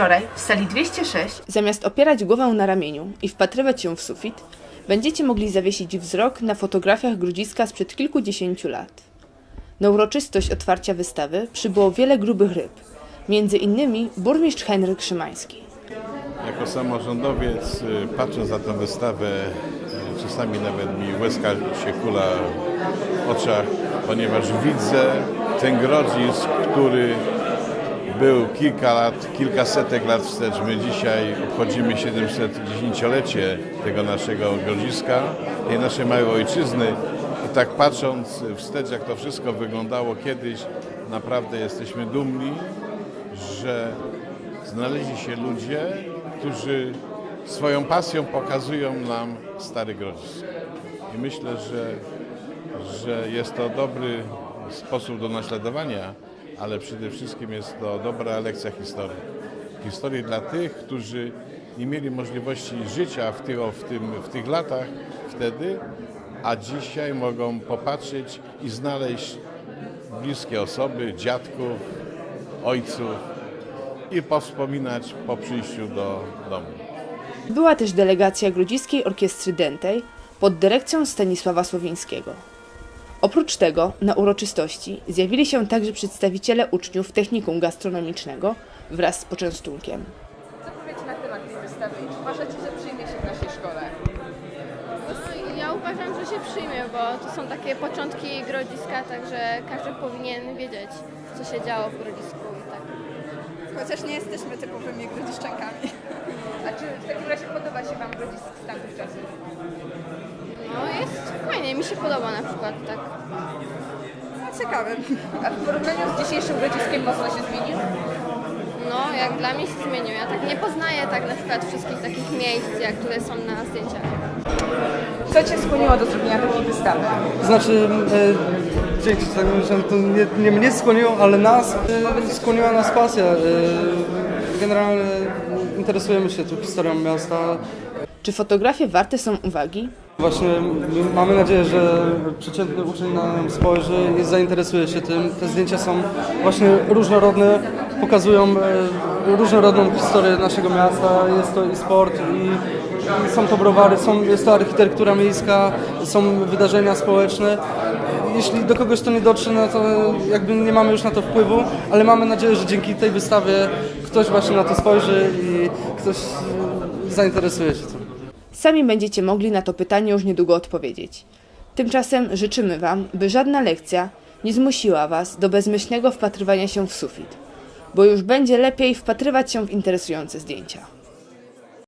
wczoraj w sali 206 Zamiast opierać głowę na ramieniu i wpatrywać się w sufit, będziecie mogli zawiesić wzrok na fotografiach Grudziska sprzed kilkudziesięciu lat. Na uroczystość otwarcia wystawy przybyło wiele grubych ryb, między innymi burmistrz Henryk Szymański. Jako samorządowiec, y, patrząc na tę wystawę, y, czasami nawet mi łezka się kula w oczach, ponieważ widzę ten grodzisk, który był kilka lat, kilkasetek lat wstecz. My dzisiaj obchodzimy 710-lecie tego naszego grodziska, tej naszej małej ojczyzny. I tak patrząc wstecz, jak to wszystko wyglądało kiedyś, naprawdę jesteśmy dumni, że znaleźli się ludzie, którzy swoją pasją pokazują nam Stary Grodzisk. I myślę, że, że jest to dobry sposób do naśladowania, ale przede wszystkim jest to dobra lekcja historii. Historii dla tych, którzy nie mieli możliwości życia w tych, w tym, w tych latach wtedy, a dzisiaj mogą popatrzeć i znaleźć bliskie osoby, dziadków, ojców i powspominać po przyjściu do domu. Była też delegacja Grudziskiej Orkiestry Dętej pod dyrekcją Stanisława Słowińskiego. Oprócz tego na uroczystości zjawili się także przedstawiciele uczniów technikum gastronomicznego wraz z poczęstunkiem. Co powiecie na temat tej wystawy i czy uważacie, że przyjmie się w naszej szkole? No, ja uważam, że się przyjmie, bo to są takie początki Grodziska, także każdy powinien wiedzieć, co się działo w Grodzisku i tak. Chociaż nie jesteśmy typowymi grudziszczankami. A czy w takim razie podoba się Wam grodzisk z tamtych czasów? No jest fajnie, mi się podoba na przykład, tak. No, ciekawe. A w porównaniu z dzisiejszym grodziskiem mocno się zmienił? No, jak dla mnie się zmienił. Ja tak nie poznaję tak na przykład wszystkich takich miejsc, jak które są na zdjęciach. Co Cię skłoniło do zrobienia takiej wystawy? Znaczy, e, dzięki temu, że to nie, nie mnie skłoniło, ale nas, e, skłoniła nas pasja. E, generalnie interesujemy się tu historią miasta. Czy fotografie warte są uwagi? Właśnie mamy nadzieję, że przeciętny uczeń na nam spojrzy i zainteresuje się tym. Te zdjęcia są właśnie różnorodne, pokazują e, różnorodną historię naszego miasta. Jest to i sport, i są to browary, są, jest to architektura miejska, są wydarzenia społeczne. Jeśli do kogoś to nie dotrze, no to jakby nie mamy już na to wpływu, ale mamy nadzieję, że dzięki tej wystawie ktoś właśnie na to spojrzy i ktoś e, zainteresuje się tym. Sami będziecie mogli na to pytanie już niedługo odpowiedzieć. Tymczasem życzymy Wam, by żadna lekcja nie zmusiła Was do bezmyślnego wpatrywania się w sufit, bo już będzie lepiej wpatrywać się w interesujące zdjęcia.